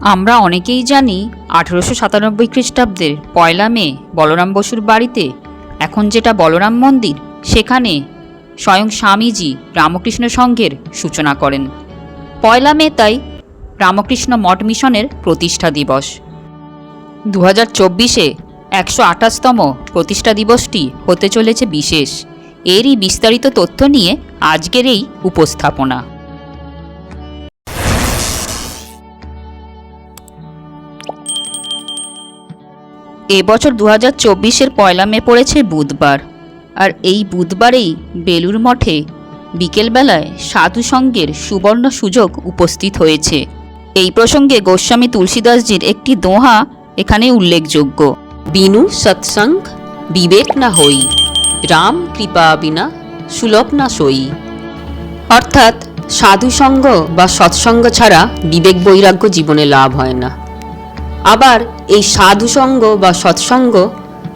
আমরা অনেকেই জানি আঠেরোশো সাতানব্বই খ্রিস্টাব্দের পয়লা মে বলরাম বসুর বাড়িতে। এখন যেটা বলরাম মন্দির, সেখানে স্বয়ং স্বামীজি রামকৃষ্ণ সংঘের সূচনা করেন। পয়লা মে তাই রামকৃষ্ণ মঠ মিশনের প্রতিষ্ঠা দিবস। দু হাজার চব্বিশে একশো আঠাশতম প্রতিষ্ঠা দিবসটি হতে চলেছে বিশেষ। এরই বিস্তারিত তথ্য নিয়ে আজকের এই উপস্থাপনা। এবছর দু হাজার চব্বিশের পয়লা মে পড়েছে বুধবার। আর এই বুধবারেই বেলুর মঠে বিকেলবেলায় সাধু সঙ্গের সুবর্ণ সুযোগ উপস্থিত হয়েছে। এই প্রসঙ্গে গোস্বামী তুলসীদাসজির একটি দোহা এখানে উল্লেখযোগ্য। বিনু, সৎসঙ্গ, বিবেক না হই, রাম কৃপা বিনা, সুলভ না সই। অর্থাৎ সাধুসঙ্গ বা সৎসঙ্গ ছাড়া বিবেক বৈরাগ্য জীবনে লাভ হয় না। আবার এই সাধুসঙ্গ বা সৎসঙ্গ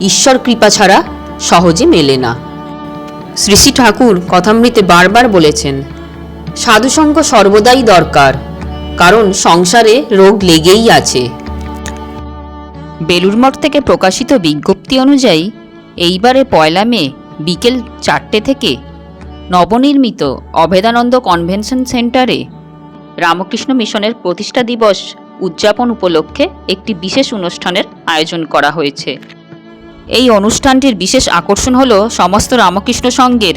ঈশ্বর কৃপা ছাড়া সহজে মেলে না। শ্রী শ্রী ঠাকুর কথামৃতে বারবার বলেছেন, সাধুসঙ্গ সর্বদাই দরকার, কারণ সংসারে রোগ লেগেই আছে। বেলুর মঠ থেকে প্রকাশিত বিজ্ঞপ্তি অনুযায়ী, এইবারে পয়লা মে, বিকেল চারটে থেকে নবনির্মিত অভেদানন্দ কনভেনশন সেন্টারে রামকৃষ্ণ মিশনের প্রতিষ্ঠা দিবস উদযাপন উপলক্ষে একটি বিশেষ অনুষ্ঠানের আয়োজন করা হয়েছে। এই অনুষ্ঠানটির বিশেষ আকর্ষণ হল সমস্ত রামকৃষ্ণ সংঘের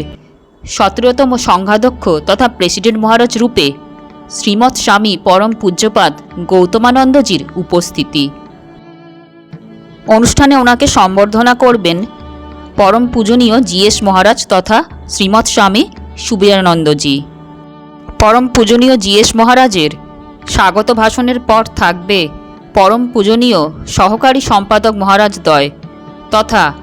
সতেরোতম সংঘাধ্যক্ষ তথা প্রেসিডেন্ট মহারাজ রূপে শ্রীমৎ স্বামী পরম পূজ্যপাদ গৌতমানন্দজির উপস্থিতি। অনুষ্ঠানে ওনাকে সম্বর্ধনা করবেন পরম পূজনীয় জিএস মহারাজ তথা শ্রীমৎ স্বামী সুবীরানন্দজি। পরম পূজনীয় জিএস মহারাজের স্বাগত ভাষণের পর থাকবে পরম পূজনীয় সহকারী সম্পাদক মহারাজ দ্বয় তথা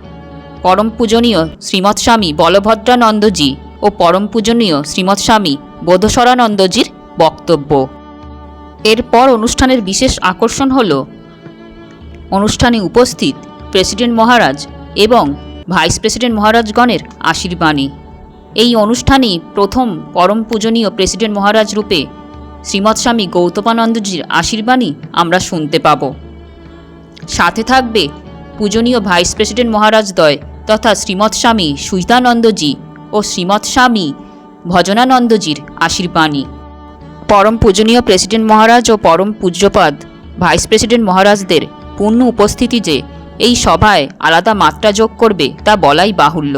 পরম পূজনীয় শ্রীমৎ স্বামী বলভদ্রানন্দজি ও পরম পূজনীয় শ্রীমৎ স্বামী বোধসরানন্দজির বক্তব্য। এরপর অনুষ্ঠানের বিশেষ আকর্ষণ হল অনুষ্ঠানে উপস্থিত প্রেসিডেন্ট মহারাজ এবং ভাইস প্রেসিডেন্ট মহারাজগণের আশীর্বাণী। এই অনুষ্ঠানই প্রথম পরম পূজনীয় প্রেসিডেন্ট মহারাজ রূপে শ্রীমৎ স্বামী গৌতমানন্দজির আশীর্বাণী আমরা শুনতে পাব। সাথে থাকবে পূজনীয় ভাইস প্রেসিডেন্ট মহারাজ দ্বয় তথা শ্রীমৎ স্বামী ও শ্রীমৎ স্বামী ভজনানন্দজির আশীর্বাণী পরম পূজনীয় প্রেসিডেন্ট মহারাজ ও পরম পূজ্যপাদ ভাইস প্রেসিডেন্ট মহারাজদের পূর্ণ উপস্থিতি যে এই সভায় আলাদা মাত্রা যোগ করবে তা বলাই বাহুল্য।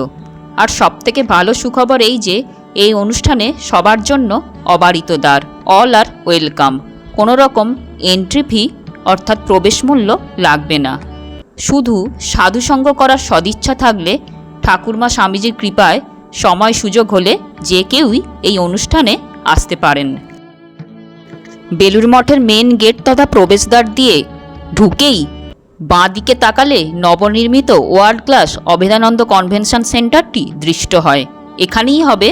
আর সবথেকে ভালো সুখবর এই যে এই অনুষ্ঠানে সবার জন্য অবারিত দ্বার অল আর ওয়েলকাম কোনো রকম এন্ট্রি ফি অর্থাৎ প্রবেশ মূল্য লাগবে না। শুধু সাধুসঙ্গ করার সদিচ্ছা থাকলে ঠাকুরমা স্বামীজির কৃপায় সময় সুযোগ হলে যে কেউই এই অনুষ্ঠানে আসতে পারেন। বেলুর মঠের মেন গেট তথা প্রবেশদ্বার দিয়ে ঢুকেই বাঁ দিকে তাকালে নবনির্মিত ওয়ার্ল্ড ক্লাস অভেদানন্দ কনভেনশন সেন্টারটি দৃষ্ট হয়। এখানেই হবে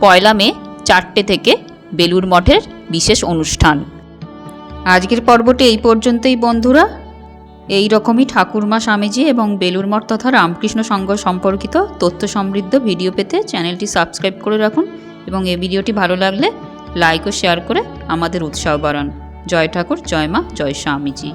পয়লা মে চারটে থেকে বেলুর মঠের বিশেষ অনুষ্ঠান। আজকের পর্বটি এই পর্যন্তই বন্ধুরা। এই রকমই ঠাকুরমা স্বামীজি এবং বেলুর মঠ তথা রামকৃষ্ণ সংঘ সম্পর্কিত তথ্য সমৃদ্ধ ভিডিও পেতে চ্যানেলটি সাবস্ক্রাইব করে রাখুন এবং এই ভিডিওটি ভালো লাগলে লাইক ও শেয়ার করে আমাদের উৎসাহ বাড়ান। জয় ঠাকুর, জয় মা, জয় স্বামীজি।